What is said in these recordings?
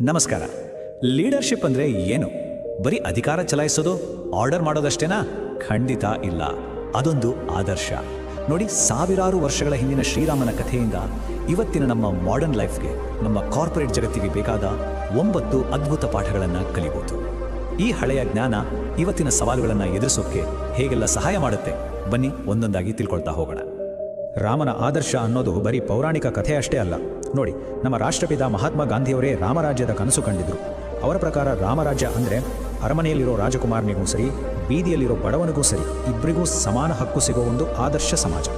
ನಮಸ್ಕಾರ. ಲೀಡರ್ಶಿಪ್ ಅಂದ್ರೆ ಏನು? ಬರೀ ಅಧಿಕಾರ ಚಲಾಯಿಸೋದು, ಆರ್ಡರ್ ಮಾಡೋದಷ್ಟೇನಾ? ಖಂಡಿತ ಇಲ್ಲ. ಅದೊಂದು ಆದರ್ಶ. ನೋಡಿ, ಸಾವಿರಾರು ವರ್ಷಗಳ ಹಿಂದಿನ ಶ್ರೀರಾಮನ ಕಥೆಯಿಂದ ಇವತ್ತಿನ ನಮ್ಮ ಮಾಡರ್ನ್ ಲೈಫ್ಗೆ ನಮ್ಮ ಕಾರ್ಪೊರೇಟ್ ಜಗತ್ತಿಗೆ ಬೇಕಾದ ಒಂಬತ್ತು ಅದ್ಭುತ ಪಾಠಗಳನ್ನು ಕಲಿಬಹುದು ಈ ಹಳೆಯ ಜ್ಞಾನ ಇವತ್ತಿನ ಸವಾಲುಗಳನ್ನು ಎದುರಿಸೋಕೆ ಹೇಗೆಲ್ಲ ಸಹಾಯ ಮಾಡುತ್ತೆ? ಬನ್ನಿ, ಒಂದೊಂದಾಗಿ ತಿಳ್ಕೊಳ್ತಾ ಹೋಗೋಣ. ರಾಮನ ಆದರ್ಶ ಅನ್ನೋದು ಬರೀ ಪೌರಾಣಿಕ ಕಥೆ ಅಷ್ಟೇ ಅಲ್ಲ. ನೋಡಿ, ನಮ್ಮ ರಾಷ್ಟ್ರಪಿತ ಮಹಾತ್ಮ ಗಾಂಧಿಯವರೇ ರಾಮರಾಜ್ಯದ ಕನಸು ಕಂಡಿದ್ರು. ಅವರ ಪ್ರಕಾರ ರಾಮರಾಜ್ಯ ಅಂದರೆ ಅರಮನೆಯಲ್ಲಿರೋ ರಾಜಕುಮಾರನಿಗೂ ಸರಿ, ಬೀದಿಯಲ್ಲಿರೋ ಬಡವನಿಗೂ ಸರಿ ಇಬ್ಬರಿಗೂ ಸಮಾನ ಹಕ್ಕು ಸಿಗೋ ಒಂದು ಆದರ್ಶ ಸಮಾಜ.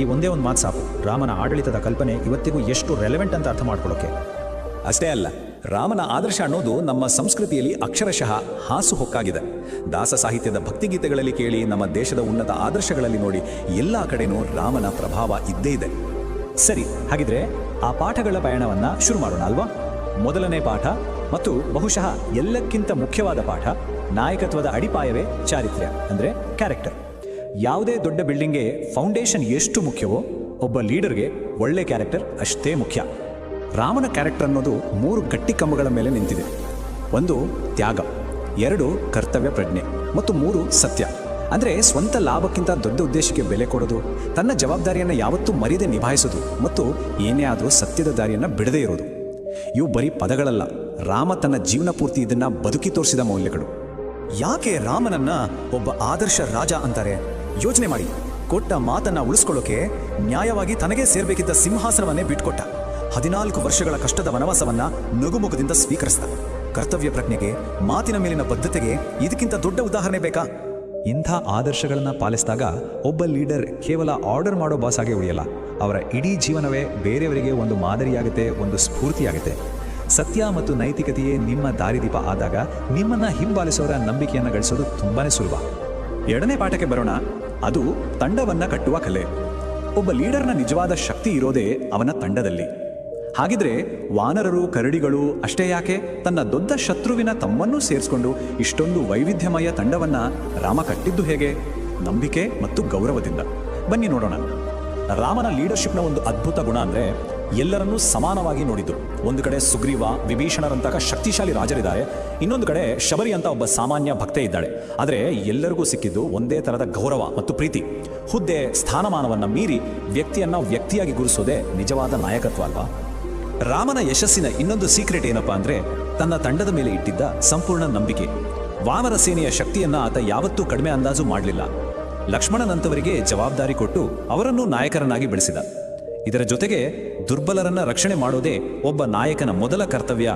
ಈ ಒಂದೇ ಒಂದು ಮಾತು ಸಾಕು, ರಾಮನ ಆಡಳಿತದ ಕಲ್ಪನೆ ಇವತ್ತಿಗೂ ಎಷ್ಟು ರೆಲೆವೆಂಟ್ ಅಂತ ಅರ್ಥ ಮಾಡ್ಕೊಳ್ಳೋಕೆ? ಅಷ್ಟೇ ಅಲ್ಲ. ರಾಮನ ಆದರ್ಶ ಅನ್ನೋದು ನಮ್ಮ ಸಂಸ್ಕೃತಿಯಲ್ಲಿ ಅಕ್ಷರಶಃ ಹಾಸುಹೊಕ್ಕಾಗಿದೆ ದಾಸ ಸಾಹಿತ್ಯದ ಭಕ್ತಿಗೀತೆಗಳಲ್ಲಿ ಕೇಳಿ ನಮ್ಮ ದೇಶದ ಉನ್ನತ ಆದರ್ಶಗಳಲ್ಲಿ ನೋಡಿ ಎಲ್ಲ ಕಡೆನೂ ರಾಮನ ಪ್ರಭಾವ ಇದ್ದೇ ಇದೆ. ಸರಿ, ಹಾಗಿದ್ರೆ ಆ ಪಾಠಗಳ ಪಯಣವನ್ನು ಶುರು ಮಾಡೋಣ ಅಲ್ವಾ? ಮೊದಲನೇ ಪಾಠ ಮತ್ತು ಬಹುಶಃ ಎಲ್ಲಕ್ಕಿಂತ ಮುಖ್ಯವಾದ ಪಾಠ ನಾಯಕತ್ವದ ಅಡಿಪಾಯವೇ ಚಾರಿತ್ರ್ಯ, ಅಂದ್ರೆ ಕ್ಯಾರೆಕ್ಟರ್ ಯಾವುದೇ ದೊಡ್ಡ ಬಿಲ್ಡಿಂಗ್ಗೆ ಫೌಂಡೇಶನ್ ಎಷ್ಟು ಮುಖ್ಯವೋ, ಒಬ್ಬ ಲೀಡರ್ಗೆ ಒಳ್ಳೆ ಕ್ಯಾರೆಕ್ಟರ್ ಅಷ್ಟೇ ಮುಖ್ಯ. ರಾಮನ ಕ್ಯಾರೆಕ್ಟರ್ ಅನ್ನೋದು ಮೂರು ಗಟ್ಟಿ ಕಂಬಗಳ ಮೇಲೆ ನಿಂತಿದೆ. ಒಂದು ತ್ಯಾಗ, ಎರಡು ಕರ್ತವ್ಯ ಪ್ರಜ್ಞೆ ಮತ್ತು ಮೂರು ಸತ್ಯ. ಅಂದರೆ ಸ್ವಂತ ಲಾಭಕ್ಕಿಂತ ದೊಡ್ಡ ಉದ್ದೇಶಕ್ಕೆ ಬೆಲೆ ಕೊಡೋದು, ತನ್ನ ಜವಾಬ್ದಾರಿಯನ್ನು ಯಾವತ್ತೂ ಮರಿದೆ ನಿಭಾಯಿಸೋದು ಮತ್ತು ಏನೇ ಆದರೂ ಸತ್ಯದ ದಾರಿಯನ್ನು ಬಿಡದೇ ಇರೋದು. ಇವು ಬರೀ ಪದಗಳಲ್ಲ, ರಾಮ ತನ್ನ ಜೀವನ ಪೂರ್ತಿ ಇದನ್ನ ಬದುಕಿ ತೋರಿಸಿದ ಮೌಲ್ಯಗಳು. ಯಾಕೆ ರಾಮನನ್ನ ಒಬ್ಬ ಆದರ್ಶ ರಾಜ ಅಂತಾರೆ? ಯೋಚನೆ ಮಾಡಿ, ಕೊಟ್ಟ ಮಾತನ್ನ ಉಳಿಸ್ಕೊಳ್ಳೋಕೆ ನ್ಯಾಯವಾಗಿ ತನಗೆ ಸೇರ್ಬೇಕಿದ್ದ ಸಿಂಹಾಸನವನ್ನೇ ಬಿಟ್ಕೊಟ್ಟ. ಹದಿನಾಲ್ಕು ವರ್ಷಗಳ ಕಷ್ಟದ ವನವಾಸವನ್ನ ನಗುಮುಖದಿಂದ ಸ್ವೀಕರಿಸಿದ ಕರ್ತವ್ಯ ಪ್ರಜ್ಞೆಗೆ, ಮಾತಿನ ಮೇಲಿನ ಬದ್ಧತೆಗೆ ಇದಕ್ಕಿಂತ ದೊಡ್ಡ ಉದಾಹರಣೆ ಬೇಕಾ? ಇಂಥ ಆದರ್ಶಗಳನ್ನು ಪಾಲಿಸಿದಾಗ ಒಬ್ಬ ಲೀಡರ್ ಕೇವಲ ಆರ್ಡರ್ ಮಾಡೋ ಬಾಸ್ ಆಗಿ ಉಳಿಯಲ್ಲ. ಅವರ ಇಡೀ ಜೀವನವೇ ಬೇರೆಯವರಿಗೆ ಒಂದು ಮಾದರಿಯಾಗುತ್ತೆ, ಒಂದು ಸ್ಫೂರ್ತಿಯಾಗುತ್ತೆ. ಸತ್ಯ ಮತ್ತು ನೈತಿಕತೆಯೇ ನಿಮ್ಮ ದಾರಿದೀಪ ಆದಾಗ ನಿಮ್ಮನ್ನ ಹಿಂಬಾಲಿಸೋರ ನಂಬಿಕೆಯನ್ನು ಗಳಿಸೋದು ತುಂಬಾನೇ ಸುಲಭ. ಎರಡನೇ ಪಾಠಕ್ಕೆ ಬರೋಣ. ಅದು ತಂಡವನ್ನ ಕಟ್ಟುವ ಕಲೆ. ಒಬ್ಬ ಲೀಡರ್ನ ನಿಜವಾದ ಶಕ್ತಿ ಇರೋದೇ ಅವನ ತಂಡದಲ್ಲಿ. ಹಾಗಿದ್ರೆ ವಾನರರು, ಕರಡಿಗಳು ಅಷ್ಟೇ ಯಾಕೆ? ತನ್ನ ದೊಡ್ಡ ಶತ್ರುವಿನ ತಮ್ಮನ್ನೂ ಸೇರಿಸ್ಕೊಂಡು ಇಷ್ಟೊಂದು ವೈವಿಧ್ಯಮಯ ತಂಡವನ್ನ ರಾಮ ಕಟ್ಟಿದ್ದು ಹೇಗೆ? ನಂಬಿಕೆ ಮತ್ತು ಗೌರವದಿಂದ. ಬನ್ನಿ ನೋಡೋಣ. ರಾಮನ ಲೀಡರ್ಶಿಪ್ನ ಒಂದು ಅದ್ಭುತ ಗುಣ ಅಂದ್ರೆ ಎಲ್ಲರನ್ನೂ ಸಮಾನವಾಗಿ ನೋಡಿದ್ದು. ಒಂದು ಕಡೆ ಸುಗ್ರೀವ, ವಿಭೀಷಣರಂತಹ ಶಕ್ತಿಶಾಲಿ ರಾಜರಿದ್ದಾರೆ. ಇನ್ನೊಂದು ಕಡೆ ಶಬರಿ ಅಂತ ಒಬ್ಬ ಸಾಮಾನ್ಯ ಭಕ್ತೆ ಇದ್ದಾಳೆ. ಆದರೆ ಎಲ್ಲರಿಗೂ ಸಿಕ್ಕಿದ್ದು ಒಂದೇ ತರದ ಗೌರವ ಮತ್ತು ಪ್ರೀತಿ. ಹುದ್ದೆ, ಸ್ಥಾನಮಾನವನ್ನು ಮೀರಿ ವ್ಯಕ್ತಿಯನ್ನ ವ್ಯಕ್ತಿಯಾಗಿ ಗುರುಸೋದೇ ನಿಜವಾದ ನಾಯಕತ್ವ ಅಲ್ವಾ? ರಾಮನ ಯಶಸ್ಸಿನ ಇನ್ನೊಂದು ಸೀಕ್ರೆಟ್ ಏನಪ್ಪಾ ಅಂದ್ರೆ ತನ್ನ ತಂಡದ ಮೇಲೆ ಇಟ್ಟಿದ್ದ ಸಂಪೂರ್ಣ ನಂಬಿಕೆ. ವಾಮರ ಸೇನೆಯ ಶಕ್ತಿಯನ್ನ ಆತ ಯಾವತ್ತೂ ಕಡಿಮೆ ಅಂದಾಜು ಮಾಡಲಿಲ್ಲ. ಲಕ್ಷ್ಮಣನಂತವರಿಗೆ ಜವಾಬ್ದಾರಿ ಕೊಟ್ಟು ಅವರನ್ನು ನಾಯಕರನ್ನಾಗಿ ಬೆಳೆಸಿದ. ಇದರ ಜೊತೆಗೆ ದುರ್ಬಲರನ್ನ ರಕ್ಷಣೆ ಮಾಡೋದೇ ಒಬ್ಬ ನಾಯಕನ ಮೊದಲ ಕರ್ತವ್ಯ